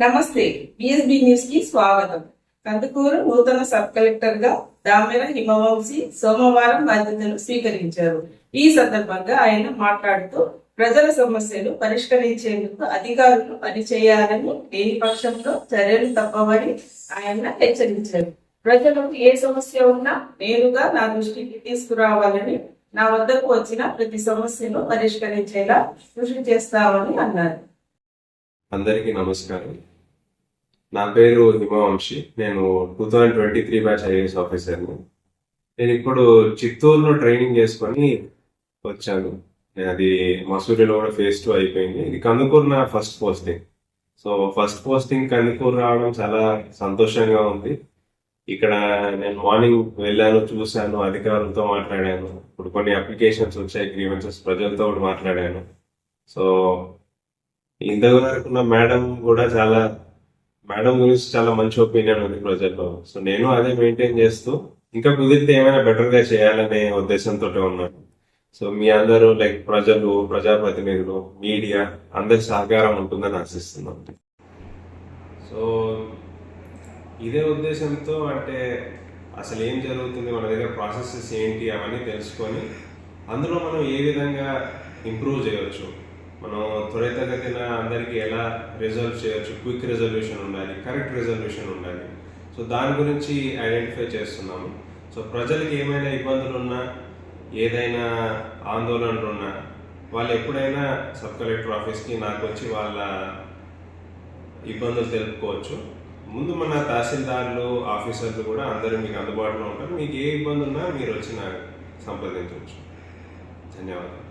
నమస్తే బిఎస్బి న్యూస్కి స్వాగతం. కందుకూరు నూతన సబ్ కలెక్టర్గా దామెర హిమవంశి సోమవారం బాధ్యతలు స్వీకరించారు. ఈ సందర్భంగా ఆయన మాట్లాడుతూ ప్రజల సమస్యలు పరిష్కరించేందుకు అధికారులు పనిచేయాలని లేని పక్షంలో చర్యలు తప్పవని ఆయన హెచ్చరించారు. ప్రజలకు ఏ సమస్య ఉన్నా నేరుగా నా దృష్టికి తీసుకురావాలని నా వద్దకు వచ్చిన ప్రతి సమస్యను పరిష్కరించేలా కృషి చేస్తామని అన్నారు. అందరికీ నమస్కారం. నా పేరు హిమవంశి నేను two thousand twenty three batch IAS ఆఫీసర్ని. నేను ఇప్పుడు చిత్తూరులో ట్రైనింగ్ చేసుకొని వచ్చాను. నేను అది మసూరిలో కూడా ఫేస్ టూ అయిపోయింది. ఇది కందుకూరు నా first posting. So first posting Kandukur రావడం చాలా సంతోషంగా ఉంది. ఇక్కడ నేను మార్నింగ్ వెళ్ళాను చూశాను అధికారులతో మాట్లాడాను. ఇప్పుడు కొన్ని అప్లికేషన్స్ వచ్చాయి గ్రీవెన్సెస్ ప్రజలతో కూడా మాట్లాడాను. సో ఇంతవరకు ఉన్న మేడం కూడా చాలా మేడం గురించి చాలా మంచి ఒపీనియన్ ఉంది ప్రజల్లో. సో నేను అదే మెయింటైన్ చేస్తూ ఇంకా కుదిరితే ఏమైనా బెటర్గా చేయాలనే ఉద్దేశంతో ఉన్నాను సో మీ అందరూ లైక్ ప్రజలు ప్రజాప్రతినిధులు మీడియా అందరి సహకారం ఉంటుందని ఆశిస్తున్నాను సో ఇదే ఉద్దేశంతో అంటే అసలు ఏం జరుగుతుంది మన దగ్గర ప్రాసెసెస్ ఏంటి అవన్నీ తెలుసుకొని అందులో మనం ఏ విధంగా ఇంప్రూవ్ చేయవచ్చు? మనం త్వరితగతిన అందరికీ ఎలా రిజల్వ్ చేయొచ్చు? క్విక్ రిజల్యూషన్ ఉండాలి కరెక్ట్ రిజల్యూషన్ ఉండాలి. సో దాని గురించి ఐడెంటిఫై చేస్తున్నాము. సో ప్రజలకి ఏమైనా ఇబ్బందులు ఉన్నా ఏదైనా ఆందోళనలు ఉన్నా వాళ్ళు ఎప్పుడైనా సబ్ కలెక్టర్ ఆఫీస్కి నాకు వచ్చి వాళ్ళ ఇబ్బందులు తెలుపుకోవచ్చు. ముందు మన తహసీల్దార్లు ఆఫీసర్లు కూడా అందరూ మీకు అందుబాటులో ఉంటారు. మీకు ఏ ఇబ్బంది ఉన్నా మీరు వచ్చి నాకు సంప్రదించవచ్చు. ధన్యవాదాలు.